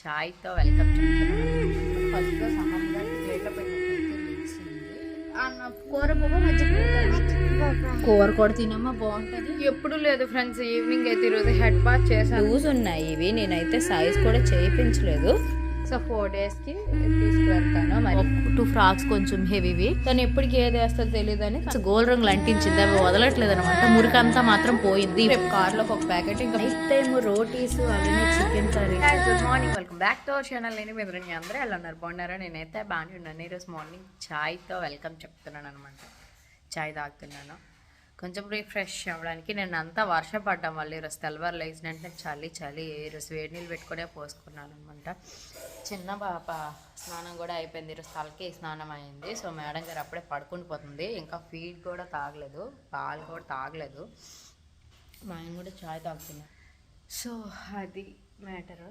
చాయ్తో welcome సమంగా ప్లేట్లో కూర కూడా తినమ్మా బాగుంటుంది. ఎప్పుడు లేదు ఫ్రెండ్స్ ఈవినింగ్ అయితే ఈరోజు హెడ్ బాత్ చేశాను. లూజ్ ఉన్నాయి ఇవి నేనైతే సైజ్ కూడా చేయించలేదు. సో ఫోర్ డేస్కి తీసుకువెళ్తాను మరి. టూ ఫ్రాక్స్ కొంచెం హెవీవి. తను ఎప్పటికి ఏది వేస్తుందో తెలియదు అని గోల్డ్ రంగులు అంటించింది అవి వదలట్లేదు అనమాట మురికంతా మాత్రం పోయింది. రేపు కార్లో ఒక ప్యాకెట్ ఇంకా నైట్ టైం రోటీస్ అలానే chicken curry. Good morning welcome back to our channel నేను మీ మీ అందరూ ఎలా ఉన్నారు? బాగున్నారా? నేనైతే బాగానే ఉన్నాను. ఈరోజు మార్నింగ్ చాయ్తో వెల్కమ్ చెప్తున్నాను అనమాట చాయ్ తాగుతున్నాను. కొంచెం రిఫ్రెష్ అవ్వడానికి నేను అంతా వర్షపడ్డాం వల్ల ఈరోజు తెల్లవారు లేచిన వెంటనే చలి. చలి ఈరోజు వేడి నీళ్ళు పెట్టుకునే పోసుకున్నాను అనమాట చిన్న పాప స్నానం కూడా అయిపోయింది. ఈరోజు తలకి స్నానం అయింది. సో మేడం గారు అప్పుడే పడుకుని పోతుంది. ఇంకా ఫీడ్ కూడా తాగలేదు. పాలు కూడా తాగలేదు. మా ఆయన కూడా చాయ్ తాగుతున్నాను సో అది మ్యాటరు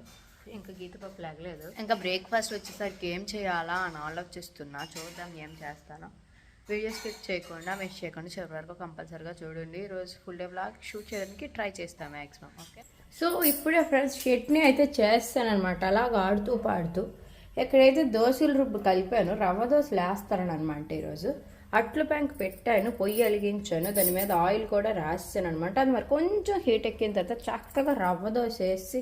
ఇంకా గీత పప్పు లేగలేదు. ఇంకా బ్రేక్ఫాస్ట్ వచ్చేసరికి ఏం చేయాలా అని ఆలోచిస్తున్నా. చూద్దాం ఏం చేస్తానో. వీడియో స్కిప్ చేయకుండా మిస్ చేయకుండా చివరి వరకు కంపల్సరీగా చూడండి. ఈరోజు ఫుల్ డే బ్లాగ్ షూట్ చేయడానికి ట్రై చేస్తాం మ్యాక్సిమం ఓకే సో ఇప్పుడే ఫ్రెండ్స్ చట్నీ అయితే చేస్తానమాట అలాగ ఆడుతూ పాడుతూ. ఎక్కడైతే దోశల రుబ్బు కలిపాను రవ్వ దోశలు వేస్తారని అనమాట ఈరోజు అట్లు ప్యాంక్ పెట్టాను పొయ్యి వెలిగించాను దాని మీద ఆయిల్ కూడా రాసాను అనమాట అది మరి కొంచెం హీట్ ఎక్కిన తర్వాత చక్కగా రవ్వ దోశ వేసి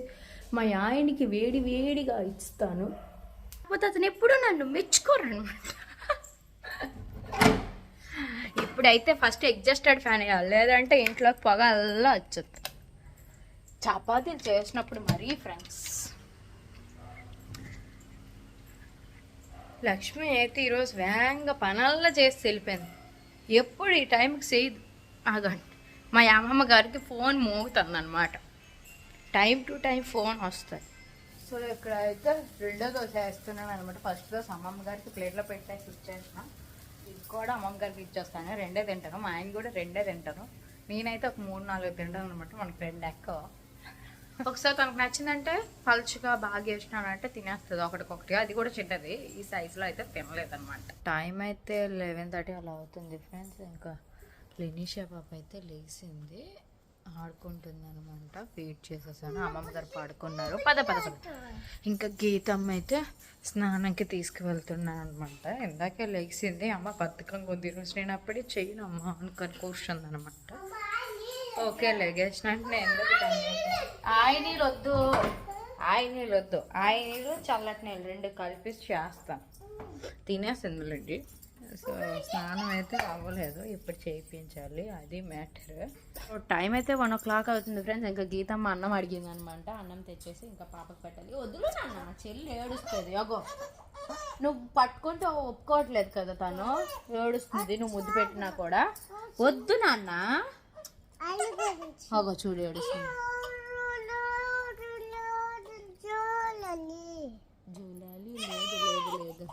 మా ఆయనకి వేడి వేడిగా ఇస్తాను. కాకపోతే అతను ఎప్పుడు నన్ను మెచ్చుకోరనమాట ఇప్పుడైతే ఫస్ట్ ఎగ్జస్టెడ్ ఫ్యాన్ వేయాలి లేదంటే ఇంట్లోకి పొగ అల్లా వచ్చేది. చపాతీలు చేసినప్పుడు మరీ ఫ్రెండ్స్ లక్ష్మి అయితే ఈరోజు వేగంగా పనల్లా చేసి వెళ్ళిపోయింది. ఎప్పుడు ఈ టైంకి చేయదు. ఆగండి. మా అమ్మమ్మ గారికి ఫోన్ మోగుతుంది అనమాట టైం టు టైం ఫోన్ వస్తుంది సో ఇక్కడ అయితే రెండో దోశ వేస్తున్నాను అనమాట ఫస్ట్ దోశ అమ్మమ్మ గారికి ప్లేట్లో పెట్టేసి ఇచ్చేసిన కూడా అమ్మమ్మ గారికి ఇచ్చేస్తాను. రెండే తింటాను. మా ఆయన కూడా రెండే తింటాను. నేనైతే ఒక మూడు నాలుగు తింటాను అనమాట మనకు రెండు ఎక్కువ ఒకసారి తనకు నచ్చిందంటే పలుచుగా బాగా వేసినానంటే తినేస్తుంది. ఒకటికొకటి. అది కూడా చిన్నది ఈ సైజులో అయితే తినలేదన్నమాట. టైం అయితే లెవెన్ థర్టీ అలా అవుతుంది ఫ్రెండ్స్ ఇంకా లినీషా పాప అయితే లేచింది. ఆడుకుంటుంది అనమాట ఫీడ్ చేసేసాను. అమ్మమ్మ గారు పాడుకున్నారు. పద పద పద. ఇంకా గీతమ్మ అయితే స్నానంకి తీసుకువెళ్తున్నాను అనమాట ఇందాకే లేచింది. అమ్మ బతుకం కొద్ది రోజు నేను అప్పుడే చేయను అమ్మ అనుకొని కూర్చుంది అనమాట ఓకే లెగేసిన నేను ఎందుకు ఆయి నీళ్ళు వద్దు. ఆయి నీళ్ళు వద్దు. ఆయి నీళ్ళు చల్లటి నీళ్ళు. రెండు కలిపి చేస్తాను. తినేసిందిలేండి. సో స్నానం అయితే అవ్వలేదు. ఇప్పుడు చేయించాలి. అది మ్యాటర్. టైం అయితే వన్ ఓ క్లాక్ అవుతుంది ఫ్రెండ్స్. ఇంకా గీతమ్మ అన్నం అడిగింది అనమాట అన్నం తెచ్చేసి ఇంకా పాపకు పెట్టాలి. వద్దులు నాన్న చెల్లి ఏడుస్తుంది. అగో. నువ్వు పట్టుకుంటే ఒప్పుకోవట్లేదు కదా తను. ఏడుస్తుంది. నువ్వు ముద్దు పెట్టినా కూడా. వద్దు నాన్న. అగో చూడు ఏడుస్తుంది జూలాలి లేదు లేదు లేదు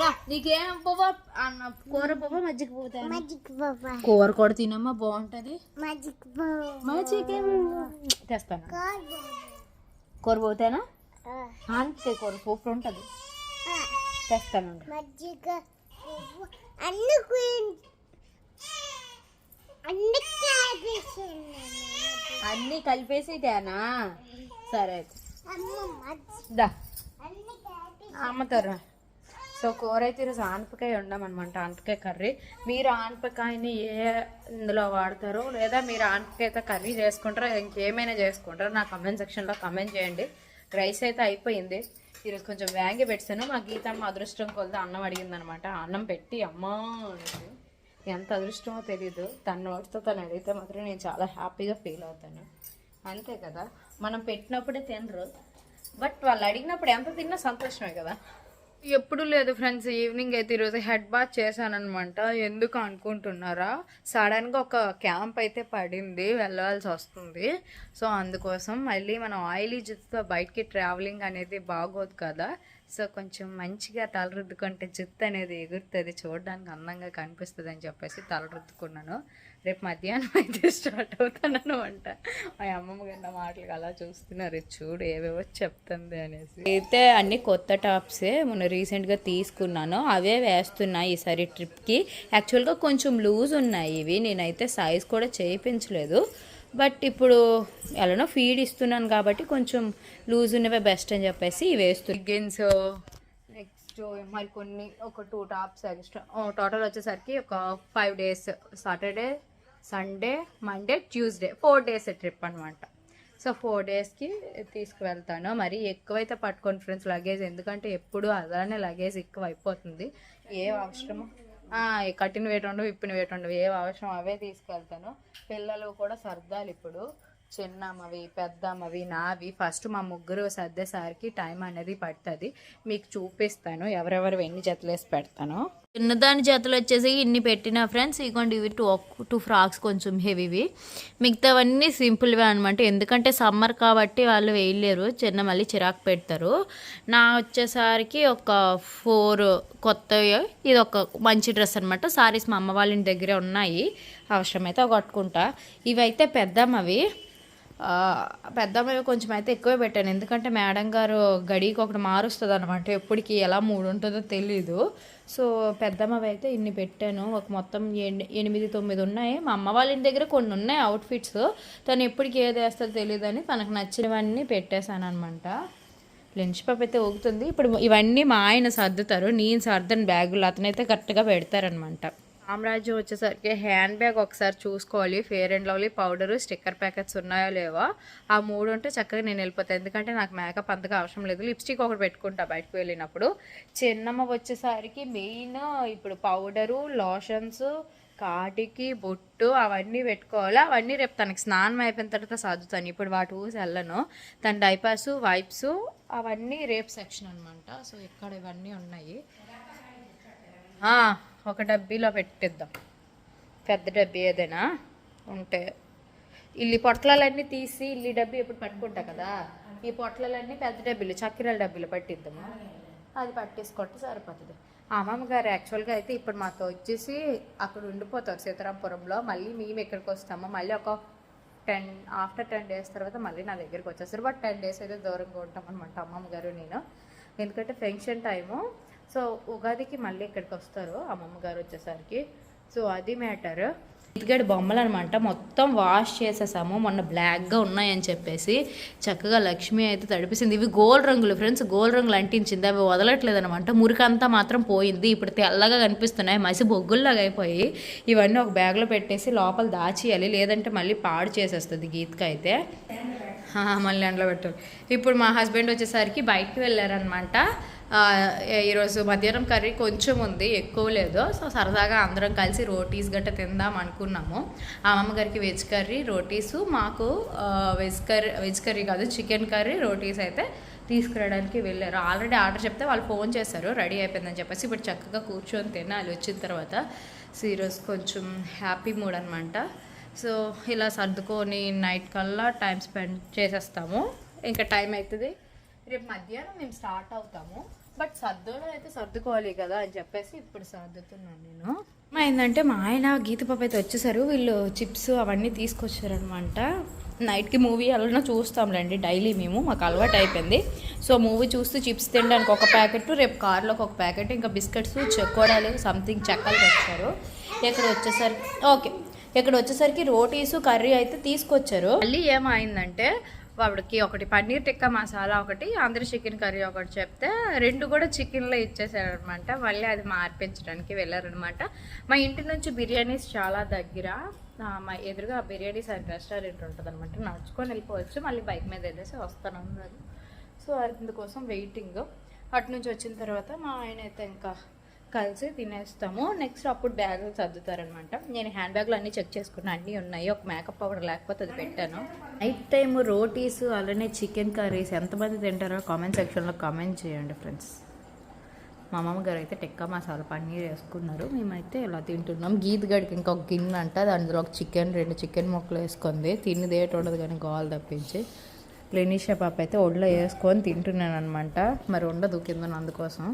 రా నీకేం పువ్వ? అన్న కూర పువ్వ మజ్జిగ పువ్వు కూర కూడా తినమ్మా బాగుంటది. తెస్తాను. కూర పోతేనా అంతే కూర సూపర్ ఉంటది. తెస్తాను. మజ్జిగ అన్ని అన్ని అన్నీ కలిపేసి తేనా? సరే. అయితే అమ్మ దా. అన్ని అమ్మతో రా సో కూర అయితే ఈరోజు ఆనపకాయ ఉండమన్నమాట ఆనపకాయ కర్రీ. మీరు ఆనపకాయని ఏ ఇందులో వాడతారో లేదా మీరు ఆనపకాయతో కర్రీ చేసుకుంటారో ఇంకేమైనా చేసుకుంటారో నా కమెంట్ సెక్షన్లో కమెంట్ చేయండి. రైస్ అయితే అయిపోయింది. ఈరోజు కొంచెం వ్యాంగి పెట్టాను. మా గీతమ్మ అదృష్టం కొలత అన్నం అడిగిందనమాట. అన్నం పెట్టి అమ్మా ఎంత అదృష్టమో తెలియదు తన నోటితో తను అడిగితే మాత్రం నేను చాలా హ్యాపీగా ఫీల్ అవుతాను. అంతే కదా. మనం పెట్టినప్పుడే తినరు. బట్ వాళ్ళు అడిగినప్పుడు ఎంత తిన్నా సంతోషమే కదా. ఎప్పుడు లేదు ఫ్రెండ్స్. ఈవినింగ్ అయితే ఈరోజు హెడ్ బాత్ చేశానమాట ఎందుకు అనుకుంటున్నారా? సడన్గా ఒక క్యాంప్ అయితే పడింది. వెళ్ళాల్సి వస్తుంది. సో అందుకోసం మళ్ళీ మనం ఆయిలీ జుత్తుతో బయటికి ట్రావెలింగ్ అనేది బాగోదు కదా. సో కొంచెం మంచిగా తలరుద్దుకుంటే జుత్తు అనేది ఎగురుతుంది. చూడడానికి అందంగా కనిపిస్తుంది అని చెప్పేసి తలరుద్దుకున్నాను. రేపు మధ్యాహ్నం అయితే స్టార్ట్ అవుతాను అనమాట మా అమ్మమ్మ కింద నా మాటలు అలా చూస్తున్నారు. చూడు ఏవేవో చెప్తుంది అనేసి. అయితే అన్ని కొత్త టాప్సే మొన్న రీసెంట్గా తీసుకున్నాను. అవే వేస్తున్నాయి ఈసారి ట్రిప్కి యాక్చువల్గా కొంచెం లూజ్ ఉన్నాయి ఇవి. నేనైతే సైజ్ కూడా చేయించలేదు. బట్ ఇప్పుడు ఎలానో ఫీడ్ ఇస్తున్నాను కాబట్టి కొంచెం లూజ్ ఉన్నవే బెస్ట్ అని చెప్పేసి ఇవి వేస్తున్నాను లెగ్గిన్స్ నెక్స్ట్ మరి కొన్ని ఒక టూ టాప్స్ ఎక్స్ట్రా టోటల్ వచ్చేసరికి ఒక five days Saturday Sunday Monday Tuesday. Four days trip అనమాట సో ఫోర్ డేస్కి తీసుకువెళ్తాను. మరి ఎక్కువైతే పట్టుకోండి ఫ్రెండ్స్ లగేజ్ ఎందుకంటే ఎప్పుడు అలానే లగేజ్ ఎక్కువ అయిపోతుంది ఏ అవసరమో. కట్టిన వేట ఉండవు ఇప్పిన వేట ఉండవు ఏ అవసరం అవే తీసుకెళ్తాను. పిల్లలు కూడా సర్దాలు ఇప్పుడు. చిన్నమ్మవి పెద్దమ్మవి నావి. ఫస్ట్ మా ముగ్గురు సర్దేసరికి టైం అనేది పడుతుంది. మీకు చూపిస్తాను ఎవరెవరు ఎన్ని జతలేసి పెడతాను. చిన్నదాని జతలు వచ్చేసి ఇన్ని పెట్టిన ఫ్రెండ్స్ ఇగోండి ఇవి టూ టూ ఫ్రాక్స్ కొంచెం హెవీవి మిగతావన్నీ సింపుల్వే అనమాట ఎందుకంటే సమ్మర్ కాబట్టి వాళ్ళు వేయలేరు. చిన్న మళ్ళీ చిరాకు పెడతారు. నా వచ్చేసరికి ఒక ఫోర్ కొత్తవి. ఇది ఒక మంచి డ్రెస్ అనమాట సారీస్ మా అమ్మ వాళ్ళ ఇంటి దగ్గరే ఉన్నాయి. అవసరమైతే కట్టుకుంటా. ఇవైతే పెద్దమ్మవి. పెద్ద పెద్దమ్మాయి కొంచెం అయితే ఎక్కువే పెట్టాను. ఎందుకంటే మేడం గారు గడికి ఒకటి మారుస్తుంది అనమాట ఎప్పటికి ఎలా మూడు ఉంటుందో తెలీదు. సో పెద్దమ్మవి అయితే ఇన్ని పెట్టాను. ఒక మొత్తం ఎనిమిది తొమ్మిది ఉన్నాయి. మా అమ్మ వాళ్ళ ఇంటి దగ్గర కొన్ని ఉన్నాయి అవుట్ఫిట్స్ తను ఎప్పటికి ఏది వేస్తుందో తెలియదు అని తనకు నచ్చినవన్నీ పెట్టేశాను అనమాట లంచ్ పాప్ అయితే ఊగుతుంది. ఇప్పుడు ఇవన్నీ మా ఆయన సర్దుతారు. నేను సర్దని బ్యాగులు అతనైతే కరెక్ట్గా పెడతారనమాట సామ్రాజ్యం వచ్చేసరికి హ్యాండ్ బ్యాగ్ ఒకసారి చూసుకోవాలి. Fair and Lovely powder sticker packets ఉన్నాయో లేవో ఆ మూడు ఉంటే చక్కగా నేను వెళ్ళిపోతాను ఎందుకంటే నాకు మేకప్ అంతగా అవసరం లేదు. లిప్స్టిక్ ఒకటి పెట్టుకుంటా బయటకు వెళ్ళినప్పుడు. చిన్నమ్మ వచ్చేసరికి మెయిన్ ఇప్పుడు పౌడరు లోషన్స్ కాటికి బొట్టు అవన్నీ పెట్టుకోవాలి. అవన్నీ రేపు తనకి స్నానం అయిపోయిన తర్వాత సర్దుతాను. ఇప్పుడు వాటి ఊసి వెళ్ళను. తన డైపర్స్ వైప్స్ అవన్నీ రేపు సెక్షన్ అనమాట సో ఇక్కడ ఇవన్నీ ఉన్నాయి. ఒక డబ్బీలో పెట్టిద్దాం. పెద్ద డబ్బీ ఏదైనా ఉంటే. ఇల్లి పొట్లాలన్నీ తీసి ఇల్లి డబ్బీ ఇప్పుడు పట్టుకుంటా కదా? ఈ పొట్లాలన్నీ పెద్ద డబ్బీలు చక్కెరల డబ్బీలు పట్టిద్దాము? అది పట్టేసుకుంటే సరిపోతుంది. అమ్మమ్మ గారు యాక్చువల్గా అయితే ఇప్పుడు మాతో వచ్చేసి అక్కడ ఉండిపోతారు సీతారాంపురంలో. మళ్ళీ మేము ఇక్కడికి వస్తాము మళ్ళీ ఒక టెన్ ఆఫ్టర్ టెన్ డేస్ తర్వాత మళ్ళీ నా దగ్గరికి వచ్చేస్తారు. బట్ టెన్ డేస్ అయితే దూరంగా ఉంటాం అనమాట అమ్మమ్మ గారు నేను. ఎందుకంటే ఫంక్షన్ టైము సో ఉగాదికి మళ్ళీ ఇక్కడికి వస్తారు అమ్మమ్మ గారు వచ్చేసరికి. సో అది మ్యాటర్. ఇదిగడి బొమ్మలు అనమాట మొత్తం వాష్ చేసేసాము మొన్న బ్లాక్గా ఉన్నాయని చెప్పేసి. చక్కగా లక్ష్మి అయితే తడిపిసింది. ఇవి గోల్డ్ రంగులు ఫ్రెండ్స్ గోల్డ్ రంగులు అంటించింది అవి వదలట్లేదు అనమాట మురికంతా మాత్రం పోయింది ఇప్పుడు తెల్లగా కనిపిస్తున్నాయి మసి బొగ్గుల్లాగా అయిపోయి. ఇవన్నీ ఒక బ్యాగ్లో పెట్టేసి లోపల దాచేయాలి లేదంటే మళ్ళీ పాడు చేసేస్తుంది గీత్క అయితే మళ్ళీ ఎండలో పెట్టారు ఇప్పుడు మా హస్బెండ్ వచ్చేసరికి బయటికి వెళ్ళారనమాట. ఈరోజు మధ్యాహ్నం కర్రీ కొంచెం ఉంది ఎక్కువ లేదు. సో సరదాగా అందరం కలిసి రోటీస్ గట్ట తిందాం అనుకున్నాము. అమ్మమ్మ గారికి వెజ్ కర్రీ రోటీసు. మాకు వెజ్ కర్రీ వెజ్ కర్రీ కాదు చికెన్ కర్రీ రోటీస్ అయితే తీసుకురావడానికి వెళ్ళారు. ఆల్రెడీ ఆర్డర్ చెప్తే వాళ్ళు ఫోన్ చేశారు రెడీ అయిపోయిందని చెప్పేసి. ఇప్పుడు చక్కగా కూర్చొని తినాలి వచ్చిన తర్వాత. సో ఈరోజు కొంచెం హ్యాపీ మూడ్ అనమాట సో ఇలా సర్దుకొని నైట్ కల్లా టైం స్పెండ్ చేసేస్తాము. ఇంకా టైం అవుతుంది రేపు మధ్యాహ్నం మేము స్టార్ట్ అవుతాము. బట్ సర్దులో అయితే సర్దుకోవాలి కదా అని చెప్పేసి ఇప్పుడు సర్దుతున్నాను నేను. ఏంటంటే మా ఆయన గీత పాప అయితే వచ్చేసారు. వీళ్ళు చిప్స్ అవన్నీ తీసుకొచ్చారనమాట నైట్కి మూవీ ఎలా చూస్తాంలేండి డైలీ మేము. మాకు అలవాటు అయిపోయింది. సో మూవీ చూస్తూ చిప్స్ తినడానికి ఒక ప్యాకెట్ రేపు కార్లోకి ఒక ప్యాకెట్ ఇంకా బిస్కెట్స్ చెక్కోడాలు సంథింగ్ చెక్కలు తెచ్చారు. ఇక్కడ వచ్చేసరికి ఓకే. ఇక్కడ వచ్చేసరికి రోటీస్ కర్రీ అయితే తీసుకొచ్చారు. మళ్ళీ ఏమైందంటే వాడికి ఒకటి పన్నీర్ టిక్కా మసాలా ఒకటి ఆంధ్ర చికెన్ కర్రీ ఒకటి చెప్తే రెండు కూడా చికెన్లో ఇచ్చేసారనమాట. మళ్ళీ అది మార్పించడానికి వెళ్ళారనమాట. మా ఇంటి నుంచి బిర్యానీస్ చాలా దగ్గర. మా ఎదురుగా బిర్యానీ సరి రెస్టారెంట్ ఉంటుంది అనమాట నడుచుకొని వెళ్ళిపోవచ్చు. మళ్ళీ బైక్ మీద వెళ్ళేసి వస్తాను అన్నారు సో అందుకోసం వెయిటింగ్. అటు నుంచి వచ్చిన తర్వాత మా ఆయన అయితే ఇంకా కలిసి తినేస్తాము. నెక్స్ట్ అప్పుడు బ్యాగులు సర్దుతారనమాట. నేను హ్యాండ్ బ్యాగ్లు అన్నీ చెక్ చేసుకున్నా అన్నీ ఉన్నాయి. ఒక మేకప్ పౌడర్ లేకపోతే అది పెట్టాను. నైట్ టైం రోటీస్ అలానే చికెన్ కర్రీస్ ఎంతమంది తింటారో కామెంట్ సెక్షన్లో కామెంట్ చేయండి ఫ్రెండ్స్. మా అమ్మమ్మ అయితే టెక్కా మసాలా పన్నీర్ వేసుకున్నారు. మేమైతే ఇలా తింటున్నాం. గీత్ గడికి ఇంకొక గిన్నె అంట. అందులో ఒక చికెన్ రెండు చికెన్ ముక్కలు వేసుకుంది. తిన్నది ఉండదు కానీ గోల్ తప్పించి. లెనీషా పాప అయితే ఒళ్ళో వేసుకొని తింటున్నాను అనమాట మరి ఉండదు కింద అందుకోసం